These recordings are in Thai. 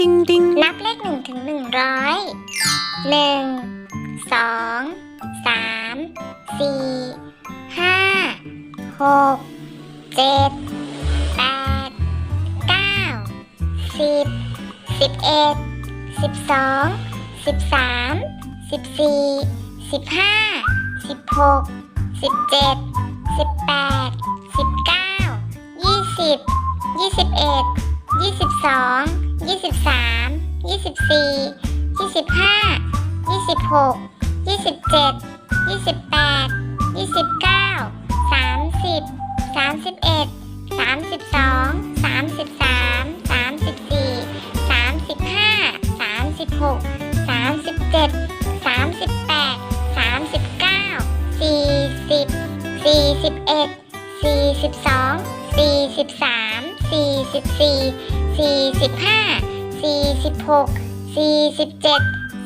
ding ding นับเลขหนึ่งถึงหนึ่งร้อยหนึ่งสองสามสี่ห้าหกเจ็ดแปดเก้าสิบสิบเอ็ดสิบสองสิบสามสิบสี่สิบห้าสิบหกสิบเจ็ดสิบแปดสิบเก้ายี่สิบยี่สิบเอ็ด ยี่สิบสองยี่สิบสามยี่สิบสี่ยี่สิบห้ายี่สิบหกยี่สิบเจ็ดยี่สิบแปดยี่สิบเก้าสามสิบสามสิบเอ็ดสามสิบสองสามสิบสามสามสิบสี่สามสิบห้าสามสิบหกสามสิบเจ็ดสามสิบแปดสามสิบเก้าสี่สิบสี่สิบเอ็ดสี่สิบสองสี่สิบสาม ห้าสี่สิบหกสี่สิบเจ็ด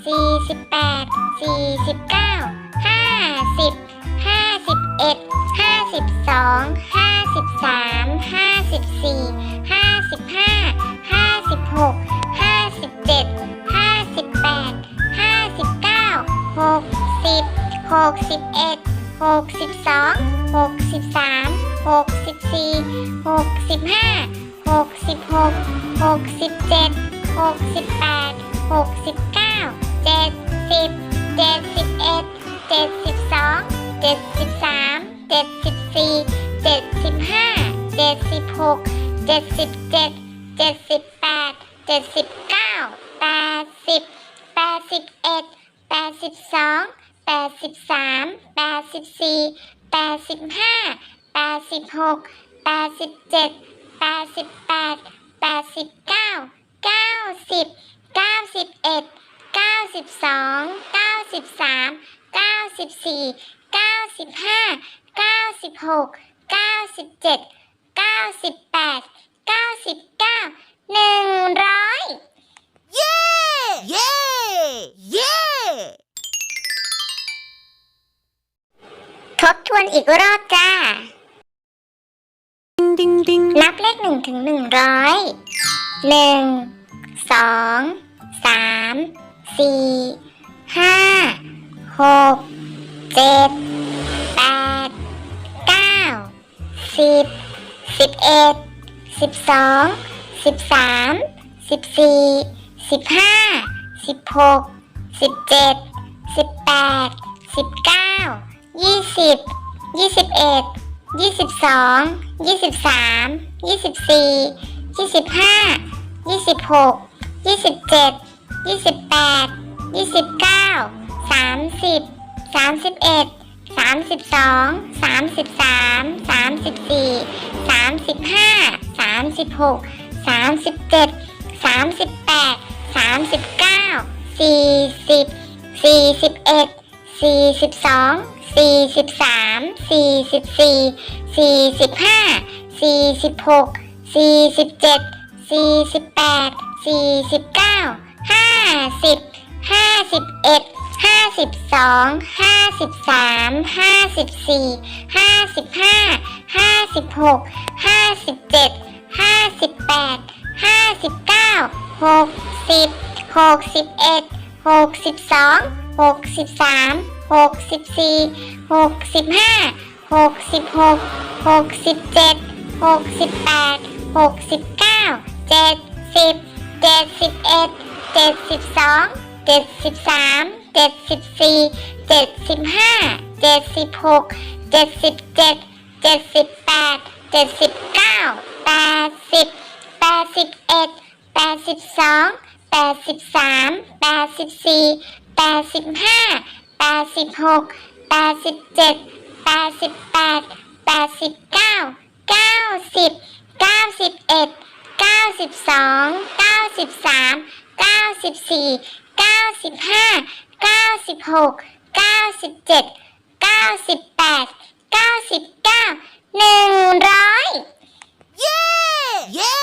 สี่สิบแปดสี่สิบเก้าห้าสิบห้าสิบเอ็ดห้าสิบสองห้าสิบสามห้าสิบสี่ห้าสิบห้าห้าสิบหกห้าสิบเจ็ดห้าสิบแปดห้าสิบเก้าหกสิบหกสิบเอ็ดหกสิบสองหกสิบสาม หกสิบสี่หกสิบห้าหกสิบหกหกสิบเจ็ดหกสิบแปดหกสิบเก้าเจ็ดสิบเจ็ดสิบเอ็ดเจ็ดสิบสองเจ็ดสิบสามเจ็ดสิบสี่เจ็ดสิบห้าเจ็ดสิบหกเจ็ดสิบเจ็ดเจ็ดสิบแปดเจ็ดสิบเก้าแปดสิบแปดสิบเอ็ดแปดสิบสองแปดสิบสามแปดสิบสี่แปดสิบห้า แปดสิบหกแปดสิบเจ็ดแปดสิบแปดแปดสิบเก้าเก้าสิบเก้าสิบเอ็ดเก้าสิบสองเก้าสิบสามเก้าสิบสี่เก้าสิบห้าเก้าสิบหกเก้าสิบเจ็ดเก้าสิบแปดเก้าสิบเก้าหนึ่งร้อยเย้ เย้ เย้ ทบทวนอีกรอบจ้า ding ding ding นับเลขหนึ่งถึงหนึ่งร้อยหนึ่งสองสามสี่ห้าหกเจ็ดแปดเก้าสิบสิบเอ็ดสิบสองสิบสามสิบสี่สิบห้าสิบหกสิบเจ็ดสิบแปดสิบเก้ายี่สิบยี่สิบเอ็ด ยี่สิบสองยี่สิบสามยี่สิบสี่ยี่สิบห้ายี่สิบหกยี่สิบเจ็ดยี่สิบแปดยี่สิบเก้าสามสิบสามสิบเอ็ดสามสิบสองสามสิบสามสามสิบสี่สามสิบห้าสามสิบหกสามสิบเจ็ดสามสิบแปดสามสิบเก้าสี่สิบสี่สิบเอ็ด สี่สิบสองสี่สิบสามสี่สิบสี่สี่สิบห้าสี่สิบหกสี่สิบเจ็ดสี่สิบแปดสี่สิบเก้าห้าสิบห้าสิบเอ็ดห้าสิบสองห้าสิบสามห้าสิบสี่ห้าสิบห้าห้าสิบหกห้าสิบเจ็ดห้าสิบแปดห้าสิบเก้าหกสิบหกสิบเอ็ดหกสิบสอง หกสิบสามหกสิบสี่หกสิบห้าหกสิบหกหกสิบเจ็ดหกสิบแปดหกสิบเก้าเจ็ดสิบเจ็ดสิบเอ็ดเจ็ดสิบสองเจ็ดสิบสามเจ็ดสิบสี่เจ็ดสิบห้าเจ็ดสิบหกเจ็ดสิบเจ็ดเจ็ดสิบแปดเจ็ดสิบเก้าแปดสิบแปดสิบเอ็ดแปดสิบสองแปดสิบสามแปดสิบสี่ แปดสิบห้าแปดสิบหกแปดสิบเจ็ดแปดสิบแปดแปดสิบเก้าเก้าสิบเก้าสิบเอ็ดเก้าสิบสองเก้าสิบสามเก้าสิบสี่เก้าสิบห้าเก้าสิบหกเก้าสิบเจ็ดเก้าสิบแปดเก้าสิบเก้าหนึ่งร้อยเย้ เย้